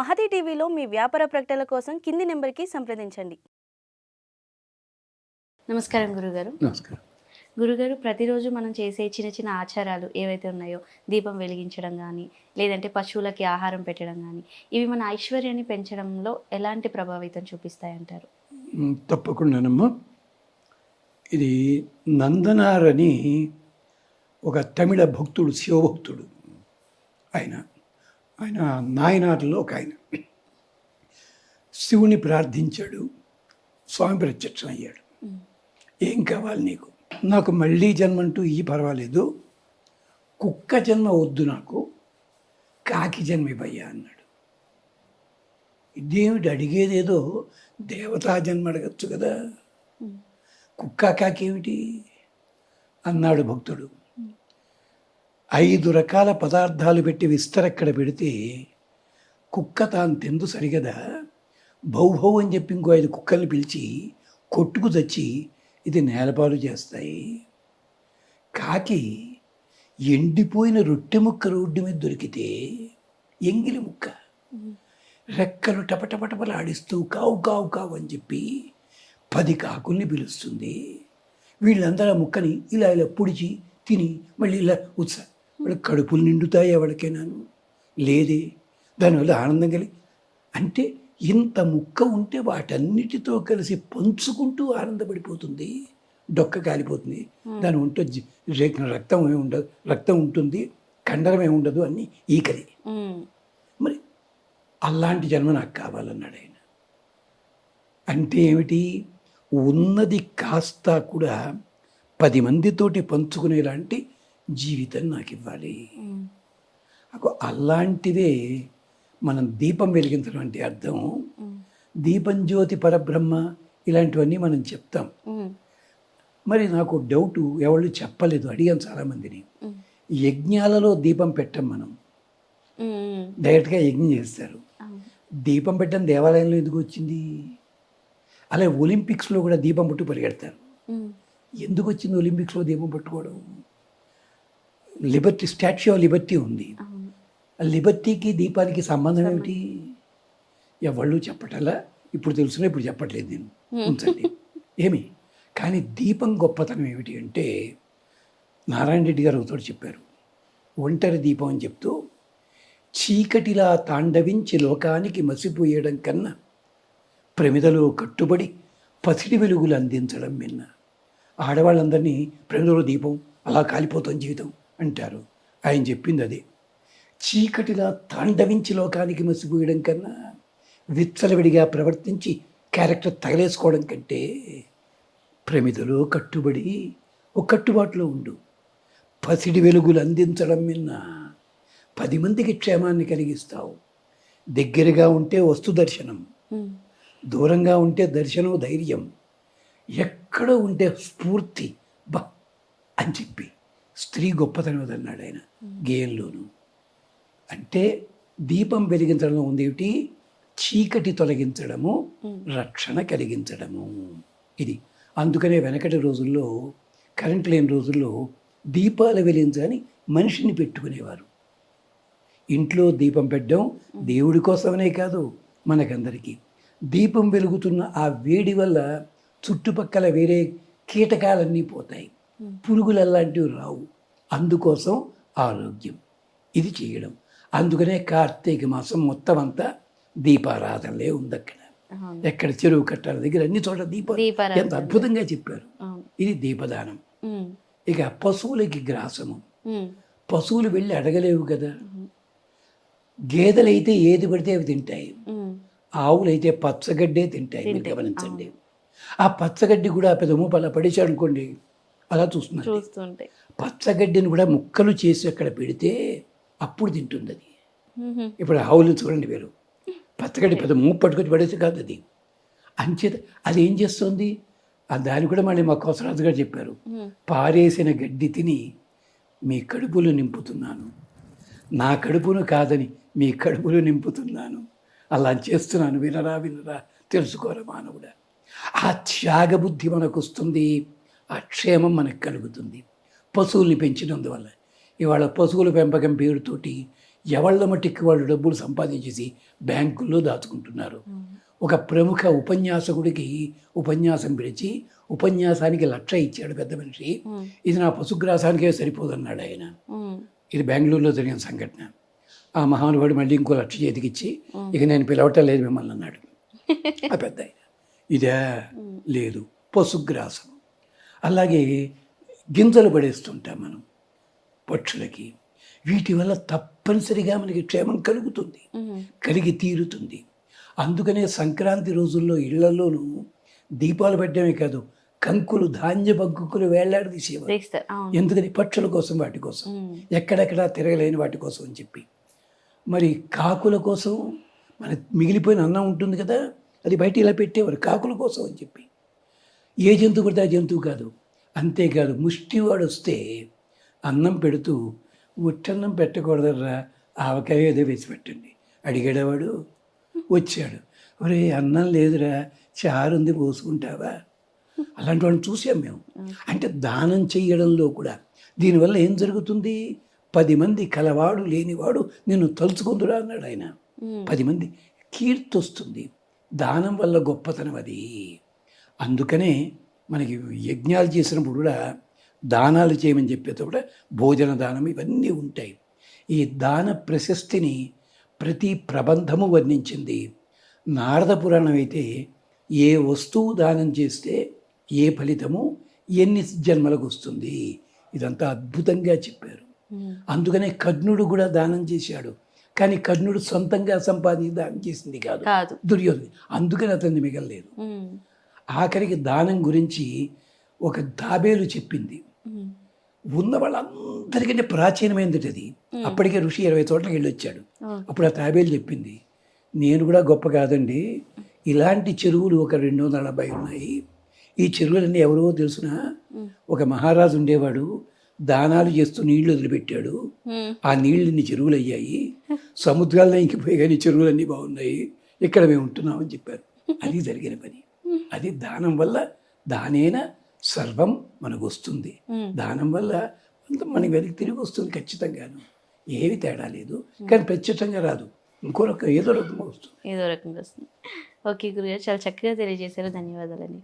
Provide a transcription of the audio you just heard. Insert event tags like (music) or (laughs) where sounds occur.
మహతి టీవీలో మీ వ్యాపార ప్రకటనల కోసం కింది నెంబర్కి సంప్రదించండి. నమస్కారం గురుగారు. నమస్కారం. గురుగారు ప్రతిరోజు మనం చేసే చిన్న చిన్న ఆచారాలు ఏవైతే ఉన్నాయో దీపం వెలిగించడం కానీ లేదంటే పశువులకి ఆహారం పెట్టడం కానీ ఇవి మన ఐశ్వర్యాన్ని పెంచడంలో ఎలాంటి ప్రభావితం చూపిస్తాయంటారు? తప్పకుండానమ్మా ఇది నందనార్ అని ఒక తమిళ భక్తుడు శివభక్తుడు ఆయన ఆయన నాయనార్లో ఒక ఆయన. శివుని ప్రార్థించాడు. స్వామి ప్రత్యక్షం అయ్యాడు. ఏం కావాలి నీకు? నాకు మళ్ళీ జన్మంటూ ఈ పర్వాలేదు. కుక్క జన్మ వద్దు నాకు. కాకి జన్మ ఇవ్వయ్యా అన్నాడు. ఇదేమిటి అడిగేదేదో దేవతా జన్మ అడగచ్చు కదా. కుక్క కాకి ఏమిటి అన్నాడు భక్తుడు. ఐదు రకాల పదార్థాలు పెట్టి విస్తరక్కడ పెడితే కుక్క తాను తెందు సరిగదా? భౌభౌ అని చెప్పి ఇంకో ఐదు కుక్కల్ని పిలిచి కొట్టుకు తెచ్చి ఇది నేలపాలు చేస్తాయి. కాకి ఎండిపోయిన రొట్టె ముక్క రోడ్డు మీద దొరికితే ఎంగిలి ముక్క. రెక్కలు టపటపటపలాడిస్తూ కావు కావు కావు అని చెప్పి పది కాకుల్ని పిలుస్తుంది. వీళ్ళందరూ ఆ ముక్కని ఇలా ఇలా పొడిచి తిని మళ్ళీ ఇలా ఉత్సాహం వాళ్ళ కడుపులు నిండుతాయి ఎవరికైనాను. లేదే దానివల్ల ఆనందం కలిగి. అంటే ఇంత ముక్క ఉంటే వాటన్నిటితో కలిసి పంచుకుంటూ ఆనందపడిపోతుంది. డొక్క కాలిపోతుంది. దాని ఉంటే రక్తం ఏమి ఉండదు. రక్తం ఉంటుంది కండరం ఏమి ఉండదు అన్ని ఈకలి మరి అలాంటి జన్మ నాకు కావాలన్నాడు ఆయన. అంటే ఏమిటి? ఉన్నది కాస్త కూడా పది మందితోటి పంచుకునేలాంటి జీవితం నాకు ఇవ్వాలి. అలాంటిదే మనం దీపం వెలిగించడం అంటే అర్థం దీపం జ్యోతి పరబ్రహ్మ ఇలాంటివన్నీ మనం చెప్తాం. మరి నాకు డౌట్ ఎవళ్ళు చెప్పలేదు అడిగాను చాలామందిని. యజ్ఞాలలో దీపం పెట్టం మనం. డైరెక్ట్గా యజ్ఞం చేస్తారు. దీపం పెట్టడం దేవాలయంలో ఎందుకు వచ్చింది? అలాగే ఒలింపిక్స్లో కూడా దీపం పుట్టు పరిగెడతారు. ఎందుకు వచ్చింది ఒలింపిక్స్లో దీపం పట్టుకోవడం? లిబర్టీ స్టాచ్యూ ఆఫ్ లిబర్టీ ఉంది. ఆ లిబర్టీకి దీపానికి సంబంధం ఏమిటి? ఎవళ్ళు చెప్పటలా? ఇప్పుడు తెలుసున్నా ఇప్పుడు చెప్పట్లేదు నేను. ఉంచండి. (laughs) ఏమి? కానీ దీపం గొప్పతనం ఏమిటి అంటే నారాయణ రెడ్డి గారు ఒకతోటి చెప్పారు. ఒంటరి దీపం అని చెప్తూ చీకటిలా తాండవించి లోకానికి మసిపోయడం కన్నా ప్రమిదలో కట్టుబడి పసిడి వెలుగులు అందించడం మిన్న ఆడవాళ్ళందరినీ ప్రమిదలో దీపం అలా కాలిపోతాం జీవితం. అంటారు. ఆయన చెప్పింది అదే. చీకటిలా తాండవించి లోకానికి మసిపోయడం కన్నా విచ్చలవిడిగా ప్రవర్తించి క్యారెక్టర్ తగలేసుకోవడం కంటే ప్రమిదలో కట్టుబడి ఒక కట్టుబాటులో ఉండు. పసిడి వెలుగులు అందించడం మిన్న పది మందికి క్షేమాన్ని కలిగిస్తావు. దగ్గరగా ఉంటే వస్తు దర్శనం. దూరంగా ఉంటే దర్శనం ధైర్యం. ఎక్కడ ఉంటే స్ఫూర్తి. బా అని చెప్పి స్త్రీ గొప్పతనం అన్నాడు ఆయన గేయంలోను అంటే దీపం వెలిగించడంలో ఉంది ఏమిటి చీకటి తొలగించడము రక్షణ కలిగించడము. ఇది. అందుకనే వెనకటి రోజుల్లో కరెంట్ లేని రోజుల్లో దీపాలు వెలిగించని మనిషిని పెట్టుకునేవారు. ఇంట్లో దీపం పెట్టడం దేవుడి కోసమనే కాదు మనకందరికీ. దీపం వెలుగుతున్న ఆ వేడి వల్ల చుట్టుపక్కల వేరే కీటకాలన్నీ పోతాయి. పురుగులు అలాంటివి రావు. అందుకోసం ఆరోగ్యం. ఇది చేయడం. అందుకనే కార్తీక మాసం మొత్తం అంతా దీపారాధనలే ఉంది అక్కడ ఎక్కడ చెరువు కట్టాల దగ్గర అన్ని చోట్ల దీపం. ఎంత అద్భుతంగా చెప్పారు. ఇది దీపదానం. ఇక పశువులకి గ్రాసము. పశువులు వెళ్ళి అడగలేవు కదా. గేదెలైతే ఏది పడితే అవి తింటాయి. ఆవులైతే పచ్చగడ్డే తింటాయి. మీరు గమనించండి. ఆ పచ్చగడ్డి కూడా పెద్ద మూపు అలా పడేసాడు అనుకోండి. అలా చూస్తున్నారు చూస్తుంటే. పచ్చగడ్డిని కూడా ముక్కలు చేసి అక్కడ పెడితే అప్పుడు తింటుంది అది. ఇప్పుడు ఆవులు చూడండి వేరు పచ్చగడ్డి పెద్ద మూపు పట్టుకొని పడేసి కాదు అది. అంచేత అది ఏం చేస్తుంది? ఆ దాన్ని కూడా మళ్ళీ మా కోసరాజు గారు చెప్పారు. పారేసిన గడ్డి తిని మీ కడుపులు నింపుతున్నాను. నా కడుపును కాదని మీ కడుపులు నింపుతున్నాను. అలా చేస్తున్నాను. వినరా వినరా తెలుసుకోరా మానవుడా. ఆ త్యాగబుద్ధి మనకు వస్తుంది ఆ క్షేమం మనకు కలుగుతుంది. పశువుల్ని పెంచినందువల్ల ఇవాళ పశువుల పెంపకం పేరుతోటి ఎవళ్ళ మట్టికి వాళ్ళు డబ్బులు సంపాదించేసి బ్యాంకుల్లో దాచుకుంటున్నారు. ఒక ప్రముఖ ఉపన్యాసకుడికి ఉపన్యాసం పిలిచి ఉపన్యాసానికి లక్ష ఇచ్చాడు పెద్ద మనిషి. ఇది నా పశుగ్రాసానికే సరిపోదన్నాడు ఆయన. ఇది బెంగళూరులో జరిగిన సంఘటన. ఆ మహానుభావుడు మళ్ళీ ఇంకో లక్ష చేతికిచ్చి ఇక నేను పిలవటం లేదు మిమ్మల్ని అన్నాడు. ఆ పెద్ద ఆయన. ఇదే లేదు. పశుగ్రాసం. అలాగే గింజలు పడేస్తుంటాం మనం పక్షులకి. వీటి వల్ల తప్పనిసరిగా మనకి క్షేమం కలుగుతుంది కలిగి తీరుతుంది. అందుకనే సంక్రాంతి రోజుల్లో ఇళ్ళలోనూ దీపాలు పెట్టడమే కాదు కంకులు ధాన్య బగ్గుకులు వేలాడదీసేవారు అవును. ఎందుకని? పక్షుల కోసం వాటి కోసం. ఎక్కడెక్కడ తిరగలేని వాటి కోసం అని చెప్పి. మరి కాకుల కోసం మన మిగిలిపోయిన అన్నం ఉంటుంది కదా అది బయట ఇలా పెట్టేవారు కాకుల కోసం అని చెప్పి. ఏ జంతువు పడితే ఆ జంతువు కాదు. అంతేకాదు ముష్టివాడు వస్తే అన్నం పెడుతూ ఉట్టన్నం పెట్టకూడదర్రా ఆవకాయ ఏదో వేసి పెట్టండి. అడిగాడవాడు వచ్చాడు. ఒరే అన్నం లేదురా చారు ఉంది పోసుకుంటావా? అలాంటి వాళ్ళని చూసాం మేము. అంటే దానం చెయ్యడంలో కూడా దీనివల్ల ఏం జరుగుతుంది? పది మంది కలవాడు లేనివాడు నిన్ను తలుచుకుందురా అన్నాడు ఆయన. పది మంది కీర్తి వస్తుంది దానం వల్ల గొప్పతనం అది. అందుకనే మనకి యజ్ఞాలు చేసినప్పుడు కూడా దానాలు చేయమని చెప్పేది కూడా భోజన దానం ఇవన్నీ ఉంటాయి. ఈ దాన ప్రశస్తిని ప్రతి ప్రబంధము వర్ణించింది. నారద పురాణం అయితే ఏ వస్తువు దానం చేస్తే ఏ ఫలితము ఎన్ని జన్మలకు వస్తుంది? ఇదంతా అద్భుతంగా చెప్పారు. అందుకనే కర్ణుడు కూడా దానం చేశాడు. కానీ కర్ణుడు సొంతంగా సంపాదించి దానం చేసింది కాదు. దుర్యోధన అందుకని అతన్ని మిగలలేదు. ఆఖరికి దానం గురించి ఒక తాబేలు చెప్పింది. ఉన్న వాళ్ళందరికంటే ప్రాచీనమైనది అది. అప్పటికే ఋషి ఇరవై చోట్లకి వెళ్ళి వచ్చాడు ఓ, అప్పుడు ఆ తాబేలు చెప్పింది నేను కూడా గొప్ప కాదండి. ఇలాంటి చెరువులు ఒక రెండు వందల నలభై ఉన్నాయి. ఈ చెరువులన్నీ ఎవరో తెలుసున? ఒక మహారాజు ఉండేవాడు. దానాలు చేస్తూ నీళ్ళు వదిలిపెట్టాడు. ఆ నీళ్ళని చెరువులు అయ్యాయి. సముద్రాల్లో ఇంకిపోయి కానీ చెరువులన్నీ బాగున్నాయి. ఇక్కడ మేము ఉంటున్నామని చెప్పారు. (laughs) అది జరిగిన పని. అది దానం వల్ల దానేన సర్వం మనకు వస్తుంది. దానం వల్ల మనకి వెనక్కి తిరిగి వస్తుంది ఖచ్చితంగాను. ఏవి తేడా లేదు. కానీ ప్రత్యక్షంగా రాదు. ఇంకో రకం ఏదో రకంగా వస్తుంది. ఏదో రకంగా వస్తుంది. ఓకే గురుగారు చాలా చక్కగా తెలియజేశారు. ధన్యవాదాలండి.